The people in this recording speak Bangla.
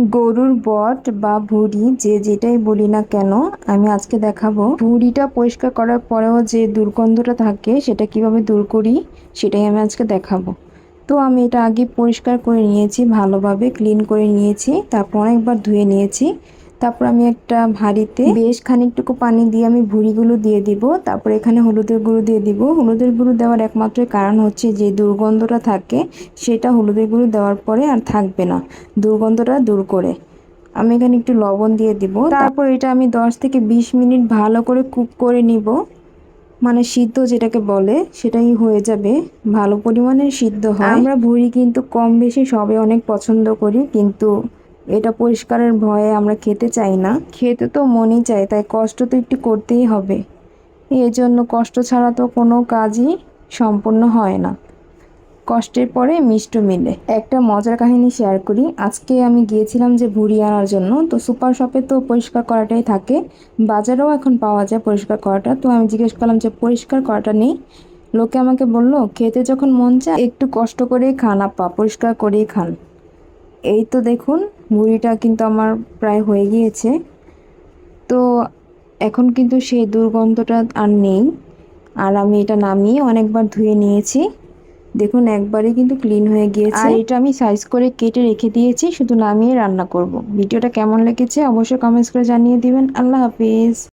গরুর বট বা ভুড়ি, যে যেটাই বলি না কেন, আমি আজকে দেখাবো। ভুড়িটা পরিষ্কার করার পরেও যে দুর্গন্ধটা থাকে, সেটা কীভাবে দূর করি, সেটাই আমি আজকে দেখাবো। তো আমি এটা আগে পরিষ্কার করে নিয়েছি, ভালোভাবে ক্লিন করে নিয়েছি, তারপর অনেকবার ধুয়ে নিয়েছি। তারপর আমি একটা ভাঁড়িতে বেশ খানিকটুকু পানি দিয়ে আমি ভুঁড়িগুলো দিয়ে দিব। তারপর এখানে হলুদের গুঁড়ো দিয়ে দিব। হলুদের গুঁড়ো দেওয়ার একমাত্র কারণ হচ্ছে যে দুর্গন্ধটা থাকে সেটা হলুদের গুঁড়ো দেওয়ার পরে আর থাকবে না। দুর্গন্ধটা দূর করে। আমি এখানে একটু লবণ দিয়ে দিব। তারপর এটা আমি দশ থেকে বিশ মিনিট ভালো করে কুক করে নিব। মানে সিদ্ধ যেটাকে বলে সেটাই হয়ে যাবে। ভালো পরিমাণে সিদ্ধ হয়। আমরা ভুঁড়ি কিন্তু কম বেশি সবে অনেক পছন্দ করি কিন্তু এটা পরিষ্কারের ভয়ে আমরা খেতে চাই না। খেতে তো মনই চাই তাই কষ্ট তো একটু করতেই হবে। এই জন্য কষ্ট ছাড়া তো কোনো কাজই সম্পূর্ণ হয় না। কষ্টের পরে মিষ্ট মিলে। একটা মজার কাহিনী শেয়ার করি। আজকে আমি গিয়েছিলাম যে ভুড়ি আনার জন্য। তো সুপার শপে তো পরিষ্কার করাটাই থাকে। বাজারেও এখন পাওয়া যায় পরিষ্কার করাটা। তো আমি জিজ্ঞেস করলাম যে পরিষ্কার করাটা নেই? লোকে আমাকে বলল, খেতে যখন মন চায়, একটু কষ্ট করেই খান আপা, পরিষ্কার করেই খান। এই তো দেখুন, মুড়িটা কিন্তু আমার প্রায় হয়ে গিয়েছে। তো এখন কিন্তু সেই দুর্গন্ধটা আর নেই। আর আমি এটা নামিয়ে অনেকবার ধুয়ে নিয়েছি। দেখুন একবারে কিন্তু ক্লিন হয়ে গিয়েছে। আর এটা আমি সাইজ করে কেটে রেখে দিয়েছি, শুধু নামিয়ে রান্না করব। ভিডিওটা কেমন লেগেছে অবশ্যই কমেন্টস করে জানিয়ে দিবেন। আল্লাহ হাফিজ।